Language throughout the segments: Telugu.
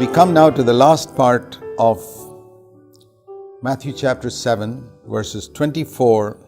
We come now to the last part of Matthew chapter 7, verses 24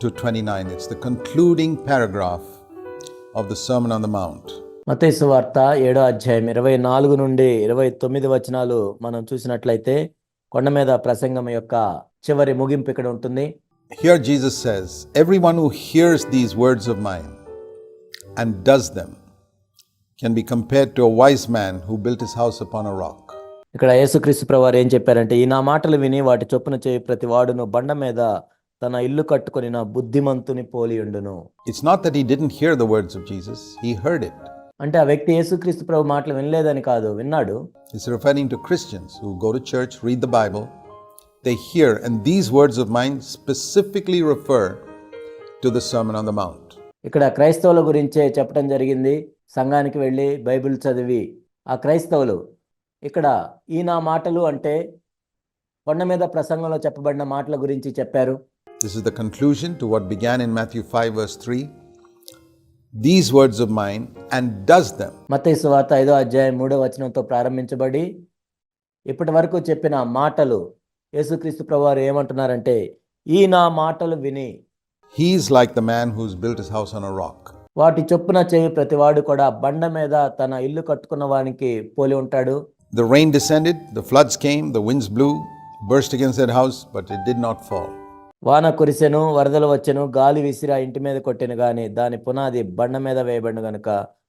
to 29. It's the concluding paragraph of the Sermon on the Mount. మతేసు వార్త ఏడో అధ్యాయం ఇరవై నాలుగు నుండి ఇరవై తొమ్మిది వచనాలు మనం చూసినట్లయితే కొండ మీద ప్రసంగం యొక్క చివరి ముగింపు ఇక్కడ ఉంటుంది Here Jesus says, Everyone who hears these words of mine and does them can be compare to wise man who built his house upon a rock ఇక్కడ యేసుక్రీస్తు ప్రవారు ఏం చెప్పారంటే ఈ నా మాటలు విని వాటి చొప్పున చేయి ప్రతి వాడును బండ మీద తన ఇల్లు కట్టుకుని నా బుద్ధిమంతుని పోలి ఉండును. It's not that he words of Jesus he heard it అంటే ఆ వ్యక్తి యేసుక్రీస్తు ప్రభు మాటలు వినలేదని కాదు విన్నాడు. Is referring to Christians who church read the they hear and these words of mine specifically refer to the sermon on the mount ఇక్కడ క్రైస్తవుల గురించే చెప్పడం జరిగింది. సంఘానికి వెళ్ళి బైబిల్ చదివి ఆ క్రైస్తవులు ఇక్కడ ఈ నా మాటలు అంటే కొండ మీద ప్రసంగంలో చెప్పబడిన మాటల గురించి చెప్పారు This is the conclusion to what began in Matthew 5, verse 3. These words of mine, and does them. మత్తయి సువార్త ఐదో అధ్యాయం మూడో వచనంతో ప్రారంభించబడి ఇప్పటి వరకు చెప్పిన మాటలు యేసుక్రీస్తు ప్రభువారు ఏమంటున్నారంటే ఈ నా మాటలు విని like the man who's built his house on a rock. వాటి చొప్పున చేయి ప్రతివాడు కూడా బండ మీద తన ఇల్లు కట్టుకున్న వానికి పోలి ఉంటాడు The rain descended, the floods came, the winds blew, burst against that house, but it did not fall. వాన కురిసెను వరదలు వచ్చెను గాలి విసిరి ఆ ఇంటి మీద కొట్టెను గాని దాని పునాది బండ మీద వేయబడిన గనుక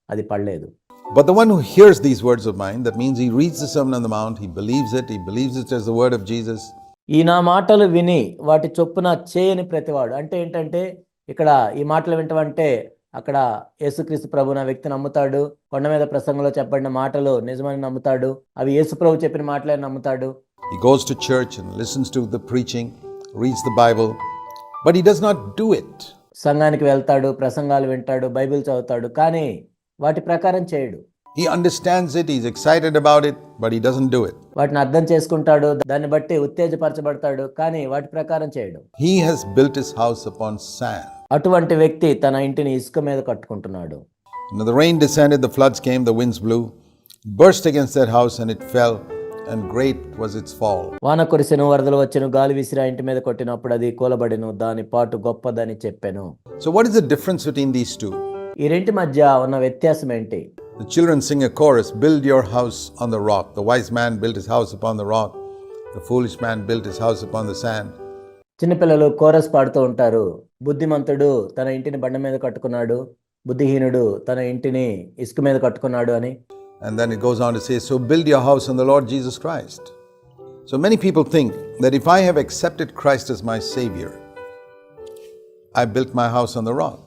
అది పడలేదు But the one who hears these words of mine, that means he reads the Sermon on the Mount, he believes it, he believes it as the word of Jesus, ఈ నా మాటలు విని వాటి చొప్పున చేయని ప్రతివాడు అంటే ఏంటంటే ఇక్కడ ఈ మాటలు వింటమంటే అక్కడ యేసుక్రీస్తు ప్రభు నా వ్యక్తి నమ్ముతాడు కొండ మీద ప్రసంగంలో చెప్పబడిన మాటలు నిజమని నమ్ముతాడు అవి యేసు ప్రభు చెప్పిన మాటలే నమ్ముతాడు he goes to church and listens to the preaching, reads the Bible, but he does not do it. సంఘానికి వెళ్తాడు ప్రసంగాలు వింటాడు బైబిల్ చదువుతాడు కానీ వాటి ప్రకారం చేయడు He understands it, he's excited about it, but he doesn't do it. వాటిని అర్థం చేసుకుంటాడు దాన్ని బట్టి ఉత్తేజపరచబడతాడు కానీ వాటి ప్రకారం చేయడు He has built his house upon sand. అటువంటి వ్యక్తి తన ఇంటిని ఇసుక మీద కట్టుకుంటున్నాడు the rain descended, the floods came, the winds blew, burst against that house, and it fell, and great was its fall. వాన కురిసెను వరదలు వచ్చెను గాలి విసిరి ఆ ఇంటి మీద కొట్టినప్పుడు అది కూలబడెను దాని పాటు గొప్పదని చెప్పాను So, what is the difference between these two? ఈ రెంటి మధ్య ఉన్న వ్యత్యాసం ఏంటి The children sing a chorus Build your house on the rock. The wise man built his house upon the rock, the foolish man built his house upon the sand. చిన్నపిల్లలు కోరస్ పాడుతూ ఉంటారు బుద్ధిమంతుడు తన ఇంటిని బండ మీద కట్టుకున్నాడు బుద్ధిహీనుడు తన ఇంటిని ఇసుక మీద కట్టుకున్నాడు అని And then it goes on to say, So build your house on the Lord Jesus Christ. So many people think that if I have accepted Christ as my Savior, I built my house on the rock.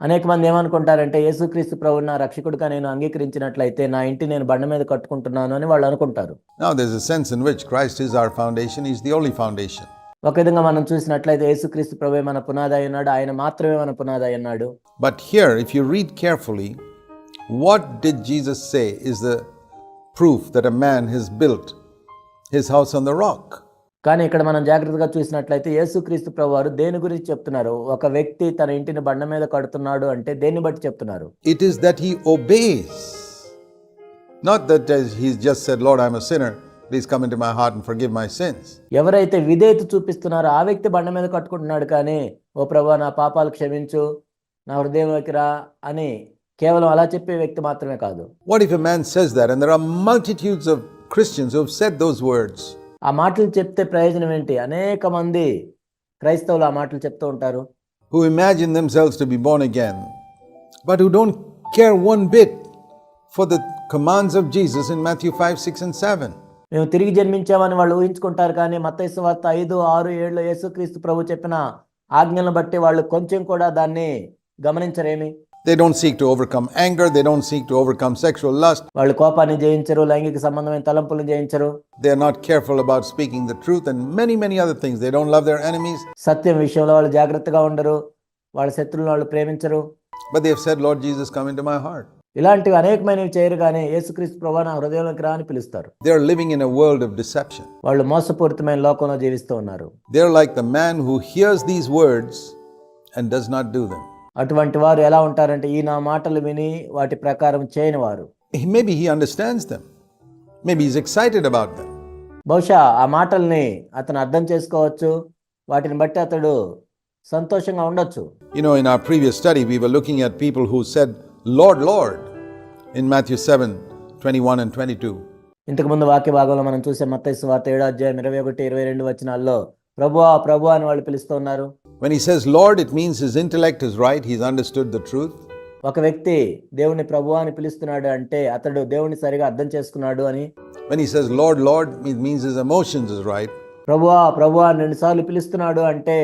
అనేక మంది ఏమనుకుంటారంటే యేసుక్రీస్తు ప్రభు నా రక్షకుడిగా నేను అంగీకరించినట్లయితే నా ఇంటి నేను బండ మీద కట్టుకుంటున్నాను అని వాళ్ళు అనుకుంటారు Now, there's a sense in which Christ is our foundation, He's the only foundation. ఒక విధంగా మనం చూసినట్లయితే యేసుక్రీస్తు ప్రభు మన పునాది అన్నాడు. ఆయన మాత్రమే మన పునాది అన్నాడు. But here if you read carefully what did Jesus say is the proof that a man has built his house on the rock కానీ ఇక్కడ మనం జాగ్రత్తగా చూసినట్లయితే యేసుక్రీస్తు ప్రభు వారు దేని గురించి చెప్తున్నారు? ఒక వ్యక్తి తన ఇంటిని బండ మీద కడుతున్నాడు అంటే దేన్ని బట్టి చెప్తున్నారు? It is that he obeys not that he just said Lord I am a sinner please come into my heart and forgive my sins. ఎవరైతే విధేయత చూపిస్తున్నారో ఆ వ్యక్తి బండ మీద కట్టుకుంటున్నాడు కానీ ఓ ప్రభా నా పాపాలు క్షమించు నా హృదయంలోకి రా అని కేవలం అలా చెప్పే వ్యక్తి మాత్రమే కాదు What if a man says that? And there are multitudes of Christians who have said those words. ఆ మాటలు చెప్తే ప్రయోజనం ఏంటి అనేక మంది క్రైస్తవులు ఆ మాటలు చెప్తూ ఉంటారు who imagine themselves to be born again, but who don't care one bit for the commands of Jesus in Matthew 5, 6, and 7. మేము తిరిగి జన్మించామని వాళ్ళు ఊహించుకుంటారు కానీ మత్తయి వార్త ఐదు ఆరు ఏడులో యేసుక్రీస్తు ప్రభు చెప్పిన ఆజ్ఞలను బట్టి వాళ్ళు కొంచెం కూడా దాన్ని గమనించరేమి They don't seek to overcome anger, they don't seek to overcome sexual lust, వాళ్ళు కోపాన్ని జయించరు లైంగిక సంబంధమైన తలంపులను జయించరు they are not careful about speaking the truth, and many, many other things. They don't love their enemies, సత్యం విషయంలో వాళ్ళు జాగ్రత్తగా ఉండరు వాళ్ళ శత్రువులను వాళ్ళు ప్రేమించరు but they have said, Lord Jesus, come into my heart. ఇలాంటివి అనేకమైన చేయరు కానీ యేసుక్రీస్తు ప్రభువు నా హృదయంలోకి రా అని పిలుస్తారు. They living in world of వాళ్ళు మోసపూరితమైన లోకంలో జీవిస్తూ ఉన్నారు. They like the man who hears these words and does not do అటువంటి వారు ఎలా ఉంటారంటే ఈ నా మాటలు విని వాటి ప్రకారం చేయని వారు. Maybe he understands them maybe excited about them బహుశా ఆ మాటల్ని అతను అర్థం చేసుకోవచ్చు వాటిని బట్టి అతడు సంతోషంగా ఉండొచ్చు. You know in our previous study we were looking at people who said said, Lord, Lord, in Matthew 7 21 and 22. ఇంతకు ముందు వాక్య భాగంలో మనం చూసే మత్తయి వార్త ఏడో అధ్యాయం ఇరవై ఒకటి ఇరవై రెండు వచనాల్లో ప్రభువా ప్రభు అని వాళ్ళు పిలుస్తూ ఉన్నారు When he says Lord, it means his intellect is right, he's understood the truth. ఒక వ్యక్తి దేవుని ప్రభు అని పిలుస్తున్నాడు అంటే అతడు దేవుని సరిగా అర్థం చేసుకున్నాడు అని When he says Lord, Lord, it means his emotions is right. ప్రభువా ప్రభువా అని రెండుసార్లు పిలుస్తున్నాడు అంటే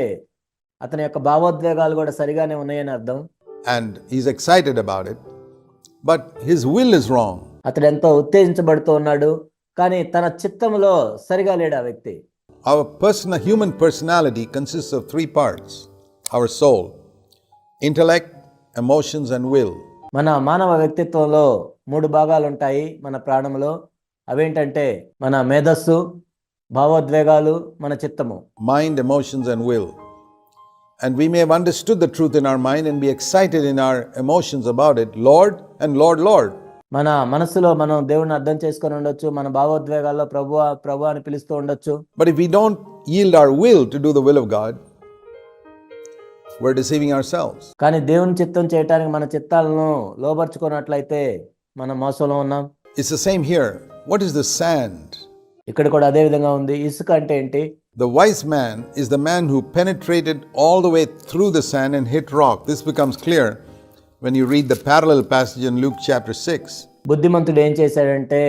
అతని యొక్క భావోద్వేగాలు కూడా సరిగానే ఉన్నాయని అర్థం and is excited about it but his will is wrong అతడు ఎంతో ఉత్తేజించబడుతూ ఉన్నాడు కానీ తన చిత్తంలో సరిగా లేడు ఆ వ్యక్తి. Our person human personality consist of three parts our soul intellect emotions and will మన మానవ వ్యక్తిత్వంలో మూడు భాగాలు ఉంటాయి మన ప్రాణంలో. అవేంటంటే మన మేధస్సు భావోద్వేగాలు మన చిత్తము. Mind emotions and will And we may have understood the truth in our mind and be excited in our emotions about it, Lord and Lord, Lord. మన మనసులో మనం దేవుని అర్థం చేసుకొని ఉండొచ్చు మన భావోద్వేగాల్లో ప్రభు ప్రభు అని పిలుస్తూ ఉండొచ్చు But if we don't yield our will to do the will of God, we're deceiving ourselves. కానీ దేవుని చిత్తం చేయటానికి మన చిత్తాలను లోపరుచుకున్నట్లయితే మనం మోసంలో ఉన్నాం It's the same here. What is the sand? ఇక్కడ కూడా అదే విధంగా ఉంది ఇసుక అంటే ఏంటి The wise man is the man who penetrated all the way through the sand and hit rock. This becomes clear when you read the parallel passage in Luke chapter 6. బుద్ధిమంతుడు ఏం చేశాడంటే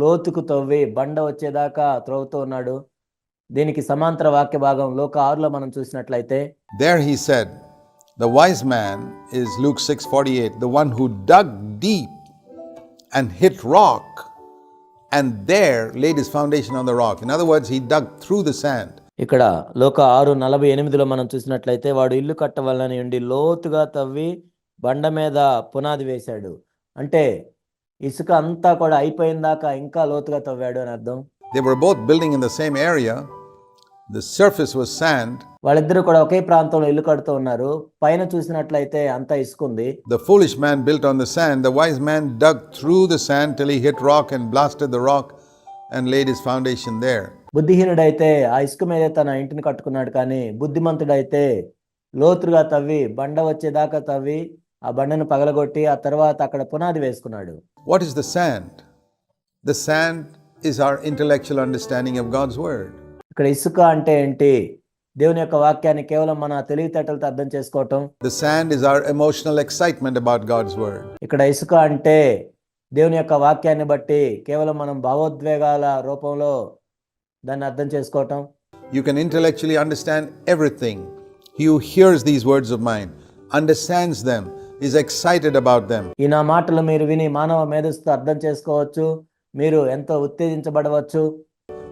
లోతుకు తవ్వి బండ వచ్చేదాకా త్రవ్వుతూ ఉన్నాడు దీనికి సమాంతర వాక్య భాగం లోక ఆరులో మనం చూసినట్లయితే There he said, the wise man is Luke 6:48, the one who dug deep and hit rock and there laid his foundation on the rock. In other words, he dug through the sand. ఇక్కడ లోక ఆరు నలభై ఎనిమిదిలో మనం చూసినట్లయితే వాడు ఇల్లు కట్టవలని ఉండి లోతుగా తవ్వి బండ మీద పునాది వేశాడు అంటే ఇసుక అంతా కూడా అయిపోయిన దాకా ఇంకా లోతుగా తవ్వాడు అని అర్థం They were both building in the same area. The surface was sand. వాళ్ళిద్దరూ కూడా ఒకే ప్రాంతంలో ఇల్లు కడుతూ ఉన్నారు పైన చూసినట్లయితే అంతా ఇసుకుంది The foolish man built on the sand. The wise man dug through the sand till he hit rock and blasted the rock and laid his foundation there. బుద్ధిహీనుడైతే ఆ ఇసుక మీదే తన ఇంటిని కట్టుకున్నాడు కానీ బుద్ధిమంతుడైతే లోతుగా తవ్వి బండ వచ్చేదాకా తవ్వి ఆ బండను పగలగొట్టి ఆ తర్వాత అక్కడ పునాది వేసుకున్నాడు What is the sand? The sand is our intellectual understanding of God's word. ఇక్కడ ఇసుక అంటే ఏంటి? దేవుని యొక్క వాక్యాన్ని కేవలం మన తెలివితేటలతో అర్థం చేసుకోవటం. The sand is our emotional excitement about God's word ఇక్కడ ఇసుక అంటే దేవుని యొక్క వాక్యాన్ని బట్టి కేవలం మనం భావోద్వేగాల రూపంలో దాన్ని అర్థం చేసుకోవటం. You can intellectually understand everything you hears these words of mine understands them is excited about them ఈ నా మాటలు మీరు విని మానవ మేధస్సుతో అర్థం చేసుకోవచ్చు. మీరు ఎంతో ఉత్తేజించబడవచ్చు.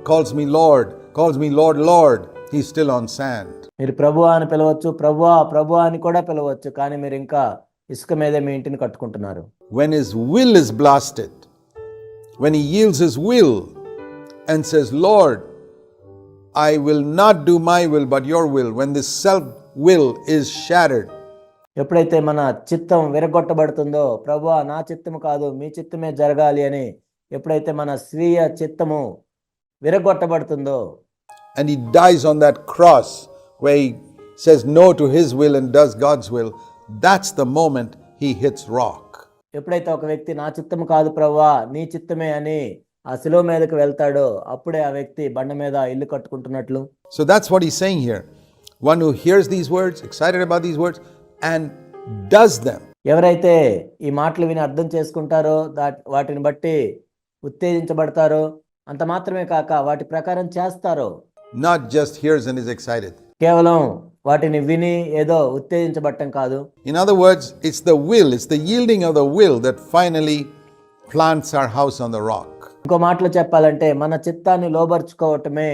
Calls me Lord calls me Lord, Lord, he's still on sand. మీరు ప్రభువా అని పిలవచ్చు ప్రభువా ప్రభువా అని కూడా పిలవచ్చు కానీ మీరు ఇంకా ఇసుక మీదే మీ ఇంటిని కట్టుకుంటున్నారు When his will is blasted, when he yields his will and says, Lord, I will not do my will but your will, when this self will is shattered, ఎప్పుడైతే మన చిత్తం విరగొట్టబడుతుందో ప్రభువా నా చిత్తము కాదు మీ చిత్తమే జరగాలి అని ఎప్పుడైతే మన స్వీయ చిత్తము విరగొట్టబడుతుందో? And he dies on that cross way he says no to his will and does god's will. That's the moment he hits rock. ఎప్పుడైతే ఒక వ్యక్తి నా చిత్తం కాదు ప్రభువా నీ చిత్తమే అని ఆ శిలువ మీదకి వెళ్తాడో అప్పుడే ఆ వ్యక్తి బండ మీద ఇల్లు కట్టుకుంటున్నట్లు? So that's what he saying here one who hears these words excited about these words and does them ఎవరైతే ఈ మాటలు విని అర్థం చేసుకుంటారో దాట్ వాటిని బట్టి ఉత్తేజించబడతారో అంత మాత్రమే కాక వాటి ప్రకారం చేస్తారో. Not just hears and is excited కేవలం వాటిని విని ఏదో ఉత్తేజించబట్టం కాదు. In other words it's the will it's the yielding of the will that finally plants our house on the rock ఇంకో మాటలు చెప్పాలంటే మన చిత్తాన్ని లోబర్చుకోవటమే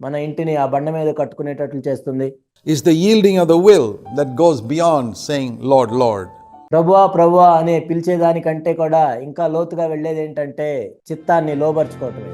మన ఇంటిని ఆ బండ మీద కట్టుకునేటట్లు చేస్తుంది. Is the yielding of the will that goes beyond saying Lord Lord ప్రభువా ప్రభువా అనే పిలిచేదానికంటే కూడా ఇంకా లోతుగా వెళ్ళేది ఏంటంటే చిత్తాన్ని లోబర్చుకోవటమే.